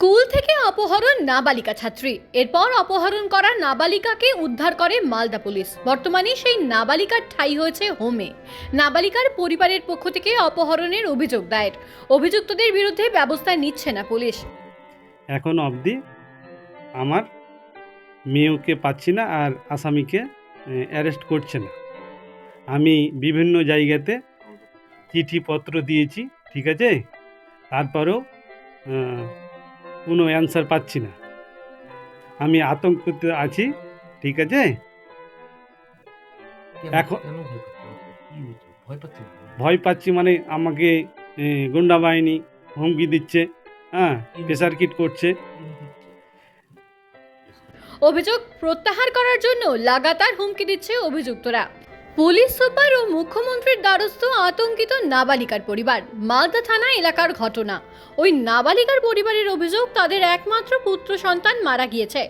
School থেকে অপহরণ নাবালিকা ছাত্রী। এরপর অপহরণ করা নাবালিকাকে উদ্ধার করে মালদা পুলিশ। বর্তমানে সেই নাবালিকার ঠাই হয়েছে হোমে। নাবালিকার পরিবারের পক্ষ থেকে অপহরণের অভিযোগ দায়ের। অভিযুক্তদের বিরুদ্ধে ব্যবস্থা নিচ্ছে না পুলিশ। এখন অবধি আমার মেয়েকে পাচ্ছি না আর আসামিকে অ্যারেস্ট করছে না। আমি বিভিন্ন জায়গাতে চিঠিপত্র দিয়েছি, ঠিক আছে? তারপরেও কোনো অ্যান্সার পাচ্ছি না। আমি আতঙ্কিত আছি ঠিক আছে? এখন- ভয় পাচ্ছি? মানে আমাকে গুন্ডা বাহিনী হুমকি দিচ্ছে হ্যাঁ প্রেশার কিট করছে। অভিযোগ প্রত্যাহার করার জন্য লাগাতার হুমকি দিচ্ছে অভিযুক্তরা। পুলিশ সুপার ও মুখ্যমন্ত্রীর দ্বারস্থ আতঙ্কিত নাবালিকার পরিবার, মালদা থানা এলাকার ঘটনা। ওই নাবালিকার পরিবারের অভিযোগ তাদের একমাত্র পুত্র সন্তান মারা গিয়েছে।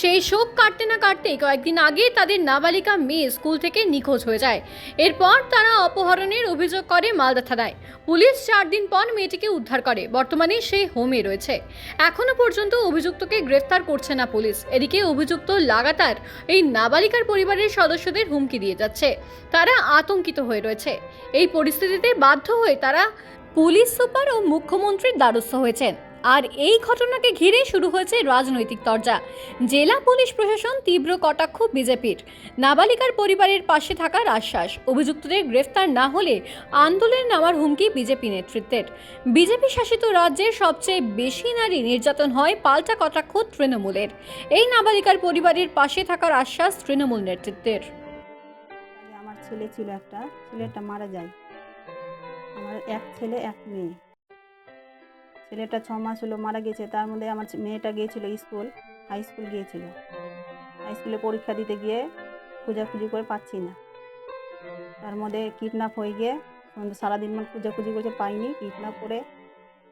সেই শোক কাটতে না কাটতেই কয়েকদিন আগে তাদের নাবালিকা মেয়ে স্কুল থেকে নিখোঁজ হয়ে যায়। এরপর তারা অপহরণের অভিযোগ করে মালদা থানায়। পুলিশ চার দিন পর মেয়েটিকে উদ্ধার করে। বর্তমানে সেই হোমে রয়েছে। এখনও পর্যন্ত অভিযুক্তকে গ্রেফতার করছে না পুলিশ। এদিকে অভিযুক্ত লাগাতার এই নাবালিকার পরিবারের সদস্যদের হুমকি দিয়ে যাচ্ছে। তারা আতঙ্কিত হয়ে রয়েছে। এই পরিস্থিতিতে বাধ্য হয়ে তারা পুলিশ সুপার ও মুখ্যমন্ত্রীর দ্বারস্থ হয়েছেন। আর এই ঘটনাকে ঘিরে শুরু হয়েছে রাজনৈতিক তরজা। জেলা পুলিশ প্রশাসন তীব্র কটাক্ষ বিজেপির। নাবালিকার পরিবারের পাশে থাকার আশ্বাস। অভিযুক্তদের গ্রেফতার না হলে আন্দোলনে নামার হুমকি বিজেপি নেতৃত্বের। বিজেপি শাসিত রাজ্যের সবচেয়ে বেশি নারী নির্যাতন হয় পাল্টা কটাক্ষ তৃণমূলের। এই নাবালিকার পরিবারের পাশে থাকার আশ্বাস তৃণমূল নেতৃত্বের। ছেলে ছিল একটা ছেলেটা মারা যায়। আমার এক ছেলে এক মেয়ে। ছেলেটা ছ মাস হলো মারা গেছে তার মধ্যে আমার মেয়েটা গিয়েছিল স্কুল হাই স্কুল গিয়েছিল। হাই স্কুলে পরীক্ষা দিতে গিয়ে খোঁজাখুঁজি করে পাচ্ছি না। তার মধ্যে কিডন্যাপ হয়ে গিয়ে সারাদিন মানে খোঁজাখুঁজি করছে পাইনি কিডন্যাপ করে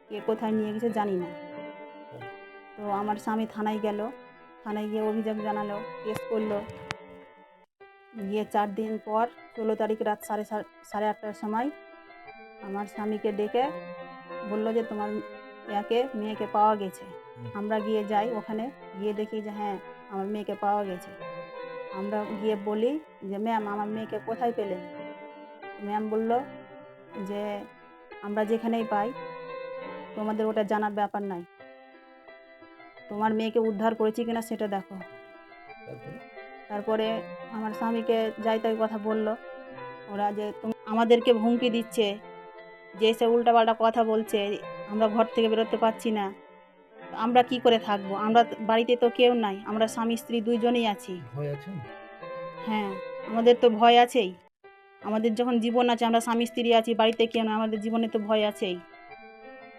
কে কোথায় নিয়ে গেছে জানি না। তো আমার স্বামী থানায় গেল থানায় গিয়ে অভিযোগ জানালো কেস করল। গিয়ে চার দিন পর ষোলো তারিখ রাত সাড়ে সাড়ে আটটার সময় আমার স্বামীকে ডেকে বলল যে তোমার ইয়াকে মেয়েকে পাওয়া গেছে। আমরা গিয়ে যাই ওখানে গিয়ে দেখি যে হ্যাঁ আমার মেয়েকে পাওয়া গেছে। আমরা গিয়ে বলি যে ম্যাম আমার মেয়েকে কোথায় পেলেন ম্যাম বলল যে আমরা যেখানেই পাই তোমাদের ওটা জানার ব্যাপার নাই। তোমার মেয়েকে উদ্ধার করেছি কিনা সেটা দেখো। তারপরে? আমার স্বামীকে যাই তাই কথা বলল। ওরা যে তুমি আমাদেরকে হুমকি দিচ্ছে যে সে উল্টাপাল্টা কথা বলছে আমরা ঘর থেকে বেরোতে পারছি না। আমরা কি করে থাকব? আমরা বাড়িতে তো কেউ নাই আমরা স্বামী স্ত্রী দুইজনেই আছি। হ্যাঁ আমাদের তো ভয় আছেই। আমাদের যখন জীবন আছে আমরা স্বামী স্ত্রী আছি বাড়িতে কেউ না আমাদের জীবনে তো ভয় আছেই।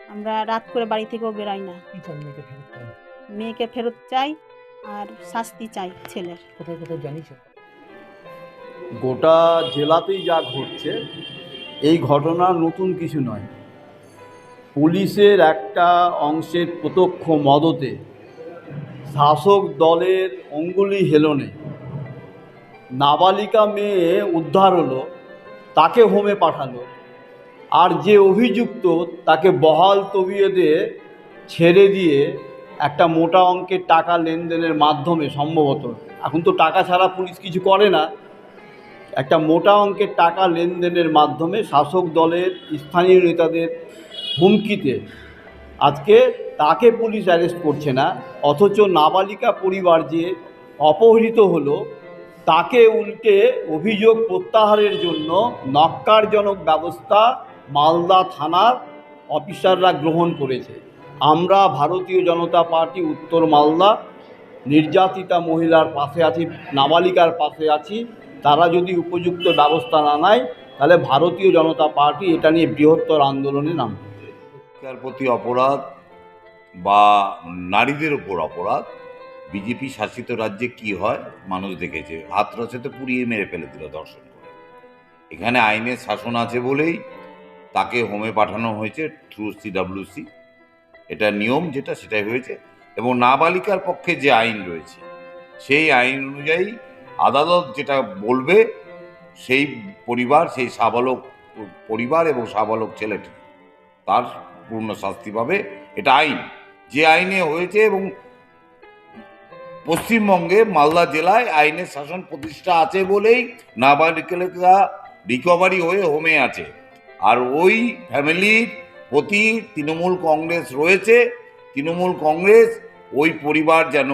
আমরা রাত করে বাড়ি থেকেও বেরাই না। মেয়েকে ফেরত চাই আর শাস্তি চাই ছেলের। কোথায় কোথায় জানিয়েছেন গোটা জেলাতেই যা ঘটছে এই ঘটনা নতুন কিছু নয়। পুলিশের একটা অংশের প্রত্যক্ষ মদতে শাসক দলের অঙ্গুলি হেলনে নাবালিকা মেয়ে উদ্ধার হলো তাকে হোমে পাঠালো আর যে অভিযুক্ত তাকে বহাল তবিয়তে ছেড়ে দিয়ে একটা মোটা অঙ্কের টাকা লেনদেনের মাধ্যমে সম্ভবত। এখন তো টাকা ছাড়া পুলিশ কিছু করে না। একটা মোটা অঙ্কের টাকা লেনদেনের মাধ্যমে শাসক দলের স্থানীয় নেতাদের হুমকিতে আজকে তাকে পুলিশ অ্যারেস্ট করছে না, অথচ নাবালিকা পরিবার যে অপহৃত হলো, তাকে উল্টে অভিযোগ প্রত্যাহারের জন্য নক্কারজনক ব্যবস্থা মালদা থানার অফিসাররা গ্রহণ করেছে। আমরা ভারতীয় জনতা পার্টি উত্তর মালদা, নির্যাতিতা মহিলার পাশে আছি, নাবালিকার পাশে আছি, তারা যদি উপযুক্ত ব্যবস্থা না নেয়, তাহলে ভারতীয় জনতা পার্টি এটা নিয়ে বৃহত্তর আন্দোলনে শিক্ষার প্রতি অপরাধ বা নারীদের ওপর অপরাধ, বিজেপি শাসিত রাজ্যে কি হয়, মানুষ দেখেছে। হাতরসেতে পুড়িয়ে মেরে ফেলে দিল দর্শন করে। এখানে আইনের শাসন আছে বলেই তাকে হোমে পাঠানো হয়েছে, থ্রু সিডাব্লিউসি এটা নিয়ম যেটা, সেটাই হয়েছে। এবং নাবালিকার পক্ষে যে আইন রয়েছে, সেই আইন অনুযায়ী আদালত যেটা বলবে, সেই পরিবার, সেই সাবালক, পরিবার এবং সাবালক ছেলেটি, তার পূর্ণ শাস্তি পাবে। এটা আইন। যে আইনে হয়েছে এবং পশ্চিমবঙ্গে মালদা জেলায় আইনের শাসন প্রতিষ্ঠা আছে বলেই নাবালিকা রিকভারি হয়ে হোমে আছে। আর ওই ফ্যামিলির প্রতি তৃণমূল কংগ্রেস রয়েছে, তৃণমূল কংগ্রেস ওই পরিবার যেন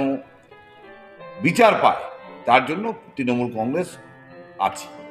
বিচার পায়, তার জন্য তৃণমূল কংগ্রেস আছে।